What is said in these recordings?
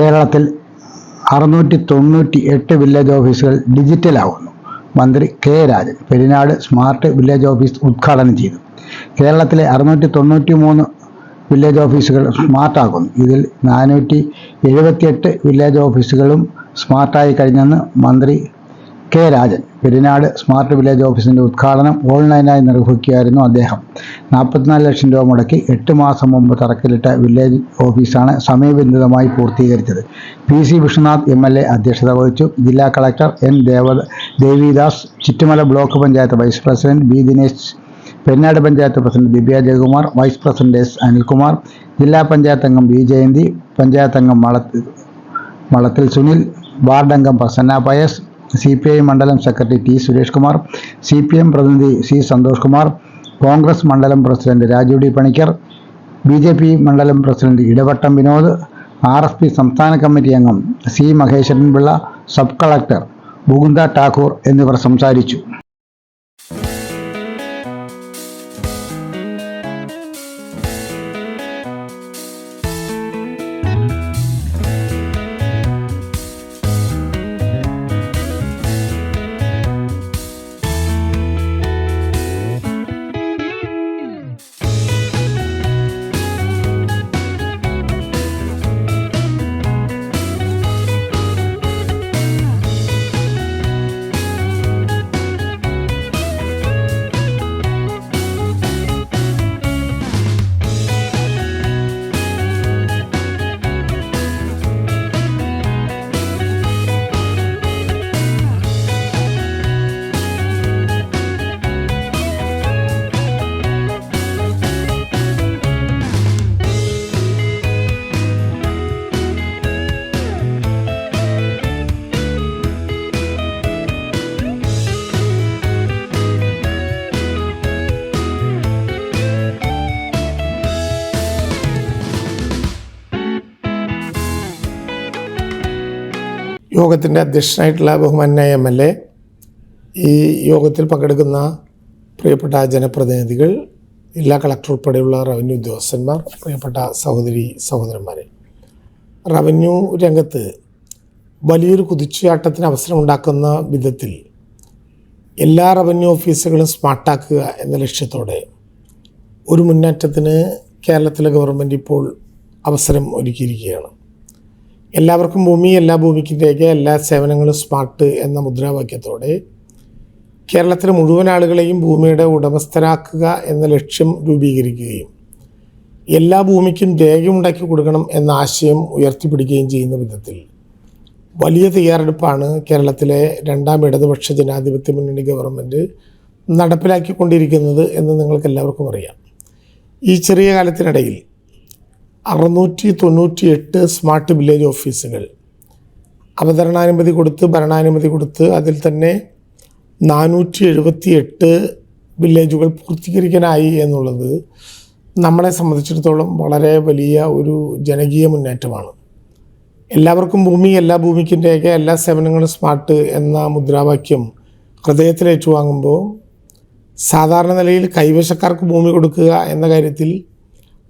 കേരളത്തിൽ അറുന്നൂറ്റി തൊണ്ണൂറ്റി എട്ട് വില്ലേജ് ഓഫീസുകൾ ഡിജിറ്റലാവുന്നു മന്ത്രി K Rajan Perinad smart village office ഉദ്ഘാടനം ചെയ്തു. കേരളത്തിലെ അറുന്നൂറ്റി തൊണ്ണൂറ്റി മൂന്ന് വില്ലേജ് ഓഫീസുകൾ സ്മാർട്ടാക്കുന്നു ഇതിൽ നാനൂറ്റി എഴുപത്തിയെട്ട് വില്ലേജ് ഓഫീസുകളും സ്മാർട്ടായി കഴിഞ്ഞെന്ന് മന്ത്രി K Rajan Perinad smart village ഓഫീസിന്റെ ഉദ്ഘാടനം ഓൺലൈനായി നിർവഹിക്കുകയായിരുന്നു അദ്ദേഹം. നാൽപ്പത്തിനാല് ലക്ഷം രൂപ മുടക്കി എട്ട് മാസം മുമ്പ് തറക്കല്ലിട്ട വില്ലേജ് ഓഫീസാണ് സമയബന്ധിതമായി പൂർത്തീകരിച്ചത്. P C Vishnunath M L A അധ്യക്ഷത വഹിച്ചു. ജില്ലാ collector N Deva Devidas Chuttumala block panchayat vice president B Dinesh Perinad panchayat president Divya Jayakumar vice president S Anilkumar ജില്ലാ പഞ്ചായത്ത് അംഗം ബി ജയന്തി പഞ്ചായത്ത് അംഗം മളത്തിൽ മളത്തിൽ സുനിൽ വാർഡ് അംഗം Prasanna Pius C P I മണ്ഡലം secretary T Suresh Kumar C P M പ്രതിനിധി C Santhosh Kumar Congress മണ്ഡലം president Raju D Panicker B J P മണ്ഡലം president Idavattom Vinod R S P സംസ്ഥാന കമ്മിറ്റി അംഗം C Maheswaran Pillai sub collector Mukunda Thakur എന്നിവർ സംസാരിച്ചു. യോഗത്തിന്റെ അധ്യക്ഷനായിട്ടുള്ള ബഹുമാനായ എം എൽ എ ഈ യോഗത്തിൽ പങ്കെടുക്കുന്ന പ്രിയപ്പെട്ട ജനപ്രതിനിധികൾ ജില്ലാ കളക്ടർ ഉൾപ്പെടെയുള്ള റവന്യൂ ഉദ്യോഗസ്ഥന്മാർ പ്രിയപ്പെട്ട സഹോദരി സഹോദരന്മാരെ. റവന്യൂ രംഗത്ത് വലിയൊരു കുതിച്ചുചാട്ടത്തിന് അവസരമുണ്ടാക്കുന്ന വിധത്തിൽ എല്ലാ റവന്യൂ ഓഫീസുകളും സ്മാർട്ടാക്കുക എന്ന ലക്ഷ്യത്തോടെ ഒരു മുന്നേറ്റത്തിന് കേരളത്തിലെ ഗവൺമെന്റ് ഇപ്പോൾ അവസരം ഒരുക്കിയിരിക്കുകയാണ്. എല്ലാവർക്കും ഭൂമി എല്ലാ ഭൂമിക്കും രേഖ എല്ലാ സേവനങ്ങളും സ്മാർട്ട് എന്ന മുദ്രാവാക്യത്തോടെ കേരളത്തിലെ മുഴുവൻ ആളുകളെയും ഭൂമിയുടെ ഉടമസ്ഥരാക്കുക എന്ന ലക്ഷ്യം രൂപീകരിക്കുകയും എല്ലാ ഭൂമിക്കും രേഖയുണ്ടാക്കി കൊടുക്കണം എന്ന ആശയം ഉയർത്തിപ്പിടിക്കുകയും ചെയ്യുന്ന വിധത്തിൽ വലിയ തയ്യാറെടുപ്പാണ് കേരളത്തിലെ രണ്ടാം ഇടതുപക്ഷ ജനാധിപത്യ മുന്നണി ഗവൺമെന്റ് നടപ്പിലാക്കിക്കൊണ്ടിരിക്കുന്നത് എന്ന് നിങ്ങൾക്ക് എല്ലാവർക്കും അറിയാം. ഈ ചെറിയ കാലത്തിനിടയിൽ അറുന്നൂറ്റി തൊണ്ണൂറ്റി എട്ട് സ്മാർട്ട് വില്ലേജ് ഓഫീസുകൾ അവതരണാനുമതി കൊടുത്ത് ഭരണാനുമതി കൊടുത്ത് അതിൽ തന്നെ നാനൂറ്റി എഴുപത്തി എട്ട് വില്ലേജുകൾ പൂർത്തീകരിക്കാനായി എന്നുള്ളത് നമ്മളെ സംബന്ധിച്ചിടത്തോളം വളരെ വലിയ ഒരു ജനകീയ മുന്നേറ്റമാണ്. എല്ലാവർക്കും ഭൂമി എല്ലാ ഭൂമിക്കും എല്ലാ സേവനങ്ങളും സ്മാർട്ട് എന്ന മുദ്രാവാക്യം ഹൃദയത്തിൽ ഏറ്റുവാങ്ങുമ്പോൾ സാധാരണ നിലയിൽ കൈവശക്കാർക്ക് ഭൂമി കൊടുക്കുക എന്ന കാര്യത്തിൽ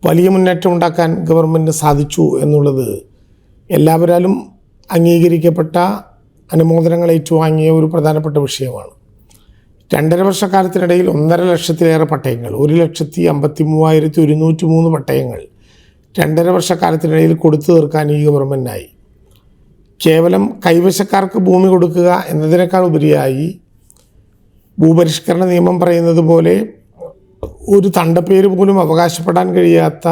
വലിയ മുന്നേറ്റം ഉണ്ടാക്കാൻ ഗവൺമെന്റ് സാധിച്ചു എന്നുള്ളത് എല്ലാവരാലും അംഗീകരിക്കപ്പെട്ട അനുമോദനങ്ങൾ ഏറ്റുവാങ്ങിയ ഒരു പ്രധാനപ്പെട്ട വിഷയമാണ്. രണ്ടര വർഷക്കാലത്തിനിടയിൽ ഒന്നര ലക്ഷത്തിലേറെ പട്ടയങ്ങൾ ഒരു ലക്ഷത്തി അമ്പത്തി മൂവായിരത്തി ഒരുന്നൂറ്റി മൂന്ന് പട്ടയങ്ങൾ രണ്ടര വർഷക്കാലത്തിനിടയിൽ കൊടുത്തു തീർക്കാൻ ഈ ഗവൺമെന്റിനായി കേവലം കൈവശക്കാർക്ക് ഭൂമി കൊടുക്കുക എന്നതിനേക്കാൾ ഉപരിയായി ഭൂപരിഷ്കരണ നിയമം പറയുന്നത് പോലെ ഒരു തണ്ടപ്പേര് പോലും അവകാശപ്പെടാൻ കഴിയാത്ത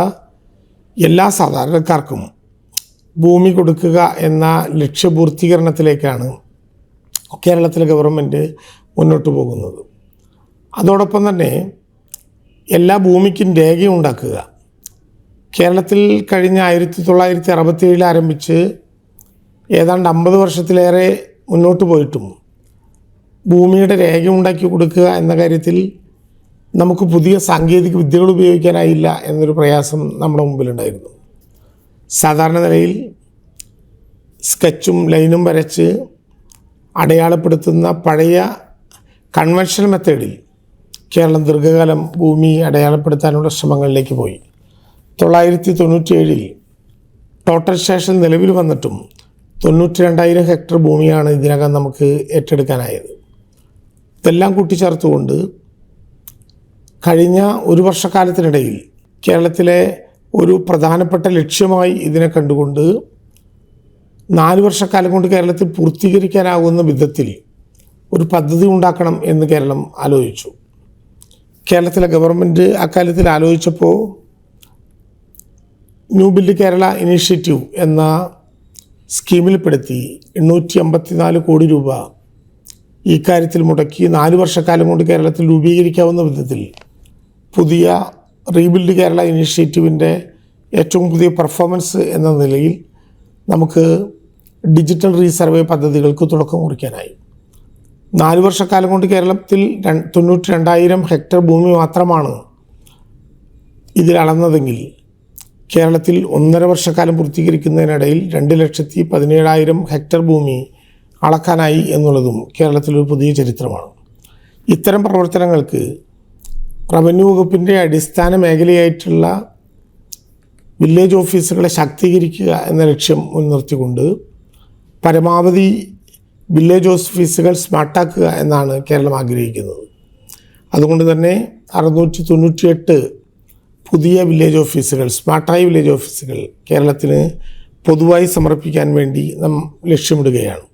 എല്ലാ സാധാരണക്കാർക്കും ഭൂമി കൊടുക്കുക എന്ന ലക്ഷ്യപൂർത്തീകരണത്തിലേക്കാണ് കേരളത്തിലെ ഗവൺമെന്റ് മുന്നോട്ട് പോകുന്നത്. അതോടൊപ്പം തന്നെ എല്ലാ ഭൂമിക്കും രേഖയുണ്ടാക്കുക കേരളത്തിൽ കഴിഞ്ഞ ആയിരത്തി തൊള്ളായിരത്തി അറുപത്തി ഏഴിൽ ആരംഭിച്ച് ഏതാണ്ട് അമ്പത് വർഷത്തിലേറെ മുന്നോട്ട് പോയിട്ടും ഭൂമിയുടെ രേഖ ഉണ്ടാക്കി കൊടുക്കുക എന്ന കാര്യത്തിൽ നമുക്ക് പുതിയ സാങ്കേതിക വിദ്യകൾ ഉപയോഗിക്കാനായില്ല എന്നൊരു പ്രയാസം നമ്മുടെ മുമ്പിലുണ്ടായിരുന്നു. സാധാരണ നിലയിൽ സ്കെച്ചും ലൈനും വരച്ച് അടയാളപ്പെടുത്തുന്ന പഴയ കൺവെൻഷണൽ മെത്തേഡിൽ കേരളം ദീർഘകാലം ഭൂമി അടയാളപ്പെടുത്താനുള്ള ശ്രമങ്ങളിലേക്ക് പോയി. തൊള്ളായിരത്തി തൊണ്ണൂറ്റിയേഴിൽ ടോട്ടൽ സ്റ്റേഷൻ നിലവിൽ വന്നിട്ടും തൊണ്ണൂറ്റി രണ്ടായിരം ഹെക്ടർ ഭൂമിയാണ് ഇതിനകം നമുക്ക് ഏറ്റെടുക്കാനായത്. ഇതെല്ലാം കൂട്ടിച്ചേർത്തുകൊണ്ട് കഴിഞ്ഞ ഒരു വർഷക്കാലത്തിനിടയിൽ കേരളത്തിലെ ഒരു പ്രധാനപ്പെട്ട ലക്ഷ്യമായി ഇതിനെ കണ്ടുകൊണ്ട് നാല് വർഷക്കാലം കൊണ്ട് കേരളത്തിൽ പൂർത്തീകരിക്കാനാകുന്ന വിധത്തിൽ ഒരു പദ്ധതി ഉണ്ടാക്കണം എന്ന് കേരളം ആലോചിച്ചു. കേരളത്തിലെ ഗവൺമെന്റ് അക്കാലത്തിൽ ആലോചിച്ചപ്പോൾ ന്യൂ ബിൽഡ് കേരള ഇനീഷ്യേറ്റീവ് എന്ന സ്കീമിൽപ്പെടുത്തി എണ്ണൂറ്റി അമ്പത്തിനാല് കോടി രൂപ ഇക്കാര്യത്തിൽ കാര്യത്തിൽ മുടക്കി നാല് വർഷക്കാലം കൊണ്ട് കേരളത്തിൽ രൂപീകരിക്കാവുന്ന വിധത്തിൽ പുതിയ റീബിൽഡ് കേരള ഇനീഷ്യേറ്റീവിന്റെ ഏറ്റവും പുതിയ പെർഫോമൻസ് എന്ന നിലയിൽ നമുക്ക് ഡിജിറ്റൽ റീസർവേ പദ്ധതികൾക്ക് തുടക്കം കുറിക്കാനായി. നാല് വർഷക്കാലം കൊണ്ട് കേരളത്തിൽ തൊണ്ണൂറ്റി രണ്ടായിരം ഹെക്ടർ ഭൂമി മാത്രമാണ് ഇതിലളന്നതെങ്കിൽ കേരളത്തിൽ ഒന്നര വർഷക്കാലം പൂർത്തീകരിക്കുന്നതിനിടയിൽ രണ്ട് ലക്ഷത്തി പതിനേഴായിരം ഹെക്ടർ ഭൂമി അളക്കാനായി എന്നുള്ളതും കേരളത്തിലൊരു പുതിയ ചരിത്രമാണ്. ഇത്തരം പ്രവർത്തനങ്ങൾക്ക് റവന്യൂ വകുപ്പിന്റെ അടിസ്ഥാന മേഖലയായിട്ടുള്ള വില്ലേജ് ഓഫീസുകളെ ശാക്തീകരിക്കുക എന്ന ലക്ഷ്യം മുൻനിർത്തിക്കൊണ്ട് പരമാവധി വില്ലേജ് ഓഫീസുകൾ സ്മാർട്ടാക്കുക എന്നാണ് കേരളം ആഗ്രഹിക്കുന്നത്. അതുകൊണ്ട് തന്നെ അറുന്നൂറ്റി തൊണ്ണൂറ്റിയെട്ട് പുതിയ വില്ലേജ് ഓഫീസുകൾ സ്മാർട്ടായ വില്ലേജ് ഓഫീസുകൾ കേരളത്തിന് പൊതുവായി സമർപ്പിക്കാൻ വേണ്ടി നാം ലക്ഷ്യമിടുകയാണ്.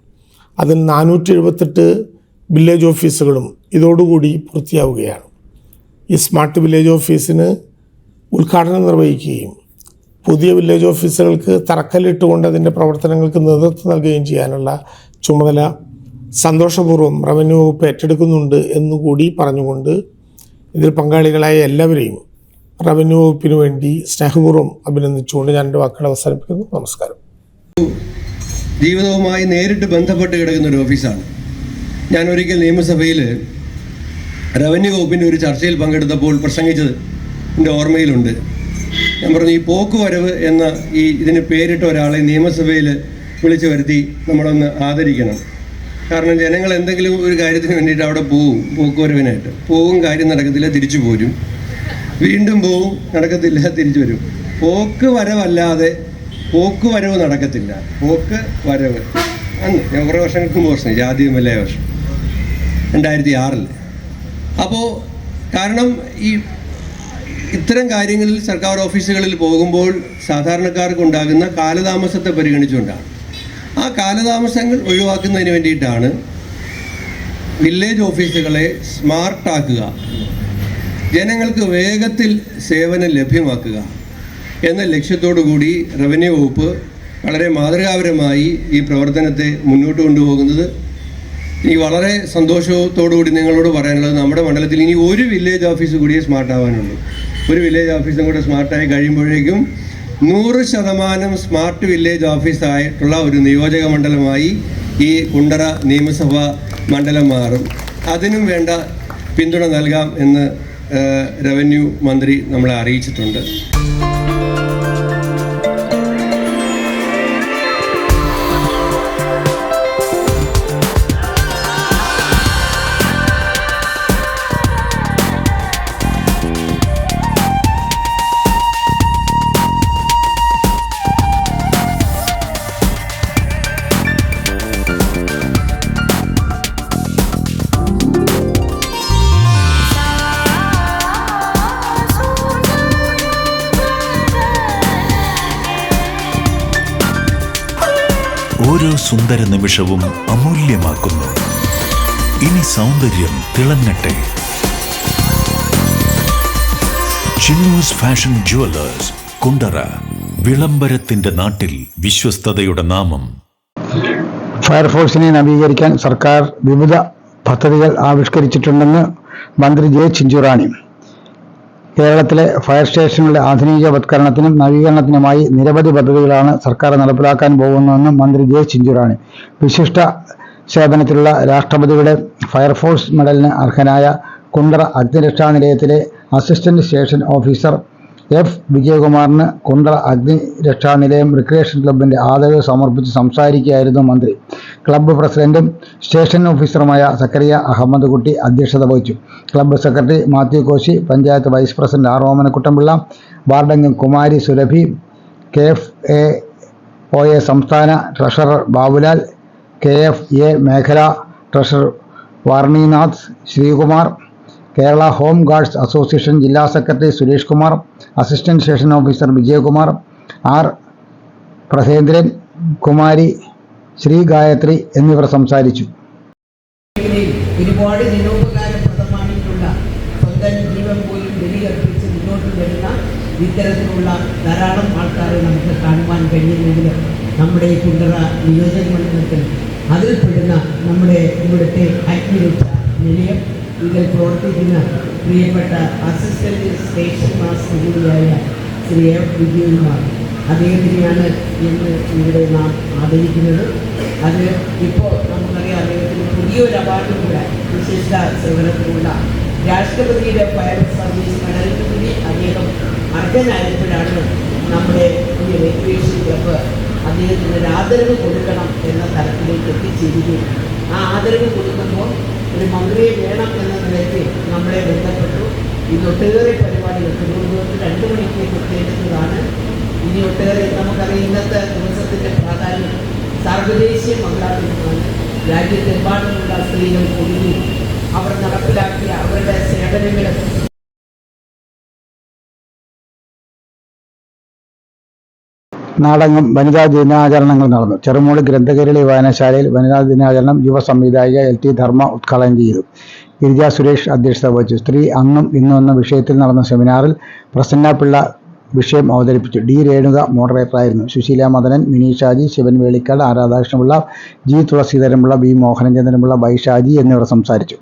അതിൽ നാനൂറ്റി എഴുപത്തെട്ട് വില്ലേജ് ഓഫീസുകളും ഇതോടുകൂടി പൂർത്തിയാവുകയാണ്. ഈ സ്മാർട്ട് വില്ലേജ് ഓഫീസിന് ഉദ്ഘാടനം നിർവഹിക്കുകയും പുതിയ വില്ലേജ് ഓഫീസുകൾക്ക് തറക്കല്ലിട്ടുകൊണ്ട് അതിന്റെ പ്രവർത്തനങ്ങൾക്ക് നേതൃത്വം നൽകുകയും ചെയ്യാനുള്ള ചുമതല സന്തോഷപൂർവം റവന്യൂ വകുപ്പ് ഏറ്റെടുക്കുന്നുണ്ട് എന്നുകൂടി പറഞ്ഞുകൊണ്ട് ഇതിൽ പങ്കാളികളായ എല്ലാവരെയും റവന്യൂ വകുപ്പിന് വേണ്ടി സ്നേഹപൂർവം അഭിനന്ദിച്ചുകൊണ്ട് ഞാൻ എന്റെ വാക്കുകൾ അവസാനിപ്പിക്കുന്നു. നമസ്കാരം. ജീവിതവുമായി നേരിട്ട് ബന്ധപ്പെട്ട് കിടക്കുന്ന ഒരു ഓഫീസാണ്. ഞാൻ ഒരിക്കൽ നിയമസഭയിൽ റവന്യൂ വകുപ്പിന്റെ ഒരു ചർച്ചയിൽ പങ്കെടുത്തപ്പോൾ പ്രസംഗിച്ചത് എന്റെ ഓർമ്മയിലുണ്ട്. ഞാൻ പറഞ്ഞു ഈ പോക്കുവരവ് എന്ന ഈ ഇതിന് പേരിട്ട ഒരാളെ നിയമസഭയിൽ വിളിച്ചു വരുത്തി നമ്മളൊന്ന് ആദരിക്കണം. കാരണം ജനങ്ങൾ എന്തെങ്കിലും ഒരു കാര്യത്തിന് വേണ്ടിയിട്ട് അവിടെ പോവും പോക്കുവരവിനായിട്ട്. പോവും കാര്യം നടക്കത്തില്ല തിരിച്ചു പോരും. വീണ്ടും പോവും നടക്കത്തില്ല തിരിച്ചു വരും. പോക്ക് വരവല്ലാതെ പോക്ക് വരവ് നടക്കത്തില്ല. പോക്ക് വരവ്. അന്ന് കുറേ വർഷങ്ങൾക്ക് മുമ്പ് വർഷം ജാതി വലിയ വർഷം രണ്ടായിരത്തി ആറിൽ അപ്പോൾ കാരണം ഈ ഇത്തരം കാര്യങ്ങളിൽ സർക്കാർ ഓഫീസുകളിൽ പോകുമ്പോൾ സാധാരണക്കാർക്ക് ഉണ്ടാകുന്ന കാലതാമസത്തെ പരിഗണിച്ചുകൊണ്ടാണ്. ആ കാലതാമസങ്ങൾ ഒഴിവാക്കുന്നതിന് വേണ്ടിയിട്ടാണ് വില്ലേജ് ഓഫീസുകളെ സ്മാർട്ടാക്കുക ജനങ്ങൾക്ക് വേഗത്തിൽ സേവനം ലഭ്യമാക്കുക എന്ന ലക്ഷ്യത്തോടു കൂടി റവന്യൂ വകുപ്പ് വളരെ മാതൃകാപരമായി ഈ പ്രവർത്തനത്തെ മുന്നോട്ട് കൊണ്ടുപോകുന്നത് ഈ വളരെ സന്തോഷത്തോടുകൂടി നിങ്ങളോട് പറയാനുള്ളത് നമ്മുടെ മണ്ഡലത്തിൽ ഇനി ഒരു വില്ലേജ് ഓഫീസ് കൂടിയേ സ്മാർട്ട് ആവാനുള്ളൂ. ഒരു വില്ലേജ് ഓഫീസും കൂടെ സ്മാർട്ടായി കഴിയുമ്പോഴേക്കും നൂറ് ശതമാനം സ്മാർട്ട് വില്ലേജ് ഓഫീസായിട്ടുള്ള ഒരു നിയോജക മണ്ഡലമായി ഈ കുണ്ടറ നിയമസഭാ മണ്ഡലം മാറും. അതിനും വേണ്ട പിന്തുണ നൽകാം എന്ന് റവന്യൂ മന്ത്രി നമ്മളെ അറിയിച്ചിട്ടുണ്ട്. ഓരോ സുന്ദര നിമിഷവും അമൂല്യമാക്കുന്നു. ഇനി സൗന്ദര്യം തിളങ്ങട്ടെ. ചിന്നൂസ് ഫാഷൻ ജുവലേഴ്സ് കുണ്ടറ വിളംബരത്തിന്റെ നാട്ടിൽ വിശ്വസ്തതയുടെ നാമം. ഫയർഫോഴ്സിനെ നവീകരിക്കാൻ സർക്കാർ വിവിധ പദ്ധതികൾ ആവിഷ്കരിച്ചിട്ടുണ്ടെന്ന് മന്ത്രി ജെ ചിഞ്ചുറാണി. കേരളത്തിലെ ഫയർ സ്റ്റേഷനുകളുടെ ആധുനികവത്കരണത്തിനും നവീകരണത്തിനുമായി നിരവധി പദ്ധതികളാണ് സർക്കാർ നടപ്പിലാക്കാൻ പോകുന്നതെന്ന് മന്ത്രി ജെ ചിഞ്ചുറാണി. വിശിഷ്ട സേവനത്തിലുള്ള രാഷ്ട്രപതിയുടെ ഫയർഫോഴ്സ് മെഡലിന് അർഹനായ കുണ്ടറ അഗ്നിരക്ഷാ നിലയത്തിലെ അസിസ്റ്റന്റ് സ്റ്റേഷൻ ഓഫീസർ എഫ് വിജയകുമാറിന് കുണ്ടറ അഗ്നിരക്ഷാ നിലയം റിക്രിയേഷൻ ക്ലബിന്റെ ആദരവ് സമർപ്പിച്ച് സംസാരിക്കുകയായിരുന്നു മന്ത്രി. ക്ലബ്ബ് പ്രസിഡന്റും സ്റ്റേഷൻ ഓഫീസറുമായ സക്കറിയ അഹമ്മദ് കുട്ടി അധ്യക്ഷത വഹിച്ചു. Club secretary Mathew Koshy panchayat vice president R Omanakuttampillai വാർഡംഗം Kumari Surabhi K F A O A സംസ്ഥാന treasurer Babulal K F A മേഖല treasurer Varninath Sreekumar Kerala home guards association ജില്ലാ secretary Suresh Kumar assistant station officer Vijayakumar R. Prasendran Kumari Sree Gayathri എന്നിവർ സംസാരിച്ചു. ഒരുപാട് വരുന്ന ഇത്തരത്തിലുള്ള ധാരാളം ആൾക്കാരെ നമുക്ക് കാണുവാൻ കഴിയുമെങ്കിൽ നമ്മുടെ കുണ്ടറ നിയോജക മണ്ഡലത്തിൽ അതിൽപ്പെടുന്ന നമ്മുടെ ഇവിടുത്തെ അഗ്നിരക്ഷ നിലയം ഇതിൽ പ്രവർത്തിക്കുന്ന പ്രിയപ്പെട്ട അസിസ്റ്റന്റ് സ്റ്റേഷൻ മാസ്റ്റർ കൂടിയായ ശ്രീ എഫ് വിജയകുമാർ. അദ്ദേഹത്തിനെയാണ് ഇന്ന് ഇവിടെ നാം ആദരിക്കുന്നത്. അത് ഇപ്പോൾ നമുക്കറിയാം അദ്ദേഹത്തിന് പുതിയൊരു അവാർഡ് കൂടെ വിശിഷ്ട സേവനത്തിനുള്ള രാഷ്ട്രപതിയുടെ ഫയർ സർവീസ് മെഡലിനു കൂടി അദ്ദേഹം അർഹനായപ്പോഴാണ് നമ്മുടെ ഈ റെക്രിയേഷൻ ക്ലബ്ബ് അദ്ദേഹത്തിന് ഒരു ആദരവ് കൊടുക്കണം എന്ന തരത്തിലേക്ക് എത്തിച്ചേരുകയും ആ ആദരവ് കൊടുക്കുമ്പോൾ ഒരു മന്ത്രിയെ വേണം എന്ന നിലയ്ക്ക് നമ്മളെ ബന്ധപ്പെട്ടു. ഇത് ഒട്ടേറെ പരിപാടികൾ തിരുവനന്തപുരത്ത് രണ്ട് മണിക്ക് എത്തേണ്ടതാണ് ഇനി ഒട്ടേറെ നമുക്കറിയാം ഇന്നത്തെ ദിവസത്തിന്റെ പ്രാധാന്യം സർവദേശീയ മംഗളാദിനമാണ് രാജ്യത്തെമ്പാടുമുള്ള സ്ത്രീകൾ കൂടി അവർ നടപ്പിലാക്കിയ അവരുടെ സേവനങ്ങൾ നാടകം വനിതാ ദിനാചരണങ്ങൾ നടന്നു. ചെറുമൂട് ഗ്രന്ഥകേരളി വായനശാലയിൽ വനിതാ ദിനാചരണം യുവ സംവിധായിക എൽ ടി ധർമ്മ ഉദ്ഘാടനം ചെയ്തു. ഗിരിജ സുരേഷ് അധ്യക്ഷത വഹിച്ചു. സ്ത്രീ അംഗം ഇന്നും എന്ന വിഷയത്തിൽ നടന്ന സെമിനാറിൽ പ്രസന്ന പിള്ള വിഷയം അവതരിപ്പിച്ചു. ഡി രേണുക മോഡറേറ്ററായിരുന്നു സുശീല മദനൻ മിനി ഷാജി ശിവൻ വേളിക്കാട് ആരാധാകൃഷ്ണപിള്ള ജി തുളസീധരൻപിള്ള ബി മോഹനചന്ദ്രൻപിള്ള ബൈ ഷാജി എന്നിവർ സംസാരിച്ചു.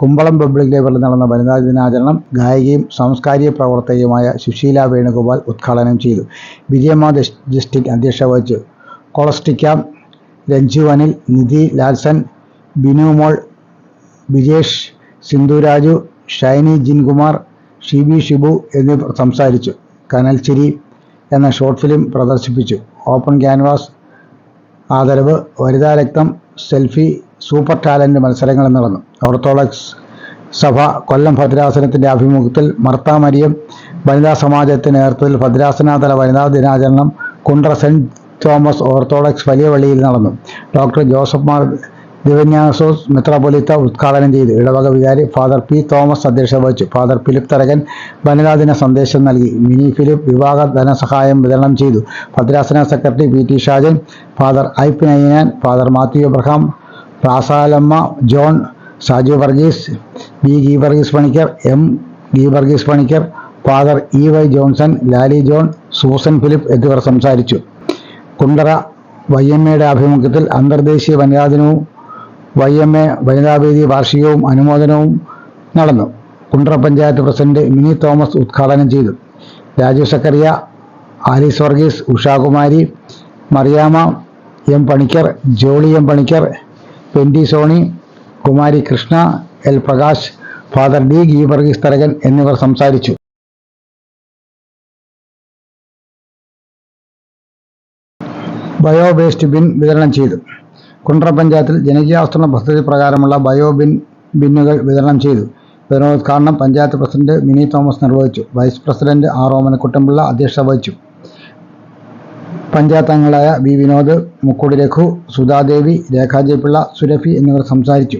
കുമ്പളം പബ്ലിക് ലൈബ്രറിയിൽ നടന്ന വനിതാ ദിനാചരണം ഗായികയും സാംസ്കാരിക പ്രവർത്തകയുമായ സുശീല വേണുഗോപാൽ ഉദ്ഘാടനം ചെയ്തു. വിജയമ്മ ജസ്റ്റിക് അധ്യക്ഷ വഹിച്ചു. കൊളസ്റ്റിക്ക രഞ്ജു അനിൽ നിധി ലാൽസൻ ബിനു വിജേഷ് സിന്ധുരാജു ഷൈനി ജിൻകുമാർ ഷിബി ഷിബു എന്നിവർ സംസാരിച്ചു. കനൽച്ചിരി എന്ന ഷോർട്ട് ഫിലിം പ്രദർശിപ്പിച്ചു. ഓപ്പൺ ക്യാൻവാസ് ആദരവ് വനിതാ രക്തം സെൽഫി സൂപ്പർ ടാലന്റ് മത്സരങ്ങൾ നടന്നു ഓർത്തഡോക്സ് സഭ കൊല്ലം ഭദ്രാസനത്തിന്റെ ആഭിമുഖ്യത്തിൽ മർത്താമരിയം വനിതാ സമാജത്തിന് നേതൃത്വത്തിൽ ഭദ്രാസനാതല വനിതാ ദിനാചരണം കുണ്ട്ര സെന്റ് തോമസ് ഓർത്തോഡോക്സ് വലിയ വള്ളിയിൽ നടന്നു. ഡോക്ടർ ജോസഫ് മാർ ദിവന്യാസോസ് മെത്രാപൊലിത്ത ഉദ്ഘാടനം ചെയ്തു. ഇടവക വികാരി ഫാദർ പി തോമസ് അധ്യക്ഷത വഹിച്ചു. ഫാദർ ഫിലിപ്പ് തരകൻ വനിതാ ദിന സന്ദേശം നൽകി. മിനി ഫിലിപ്പ് വിവാഹ ധനസഹായം വിതരണം ചെയ്തു. ഭദ്രാസന secretary P T Shajan father I P Nayyanan father Mathew Abraham Rasalamma John Saju Varghese B Geevarghese Panicker M Geevarghese Panicker father E Y Johnson Lali John Susan Philip എന്നിവർ സംസാരിച്ചു. Kundara Y M എയുടെ ആഭിമുഖ്യത്തിൽ അന്തർദേശീയ വനിതാ ദിനവും Y M A വനിതാവേദി വാർഷികവും അനുമോദനവും നടന്നു. കുണ്ടറ പഞ്ചായത്ത് പ്രസിഡന്റ് മിനി തോമസ് ഉദ്ഘാടനം ചെയ്തു. Raju Zachariah Alice Varghese Ushakumari Mariyama M Panicker Jolly M Panicker പെൻഡി Sony Kumari Krishna L Prakash father D Geevarghese Tharakan എന്നിവർ സംസാരിച്ചു. ബയോ വേസ്റ്റ് ബിൻ വിതരണം ചെയ്തു. കുണ്ട്ര പഞ്ചായത്തിൽ ജനകീയാസൂത്രണ പദ്ധതി പ്രകാരമുള്ള ബയോ ബിൻ ബിന്നുകൾ വിതരണം ചെയ്തു. വിതരണോദ്ഘാടനം പഞ്ചായത്ത് പ്രസിഡന്റ് മിനി തോമസ് നിർവഹിച്ചു. വൈസ് പ്രസിഡന്റ് ആർ ഓമനക്കുട്ടമ്പിള്ള അധ്യക്ഷത വഹിച്ചു. പഞ്ചായത്ത് അംഗങ്ങളായ വി വിനോദ് മുക്കുടി രഘു സുധാദേവി രേഖാ ജയപിള്ള സുരഭി എന്നിവർ സംസാരിച്ചു.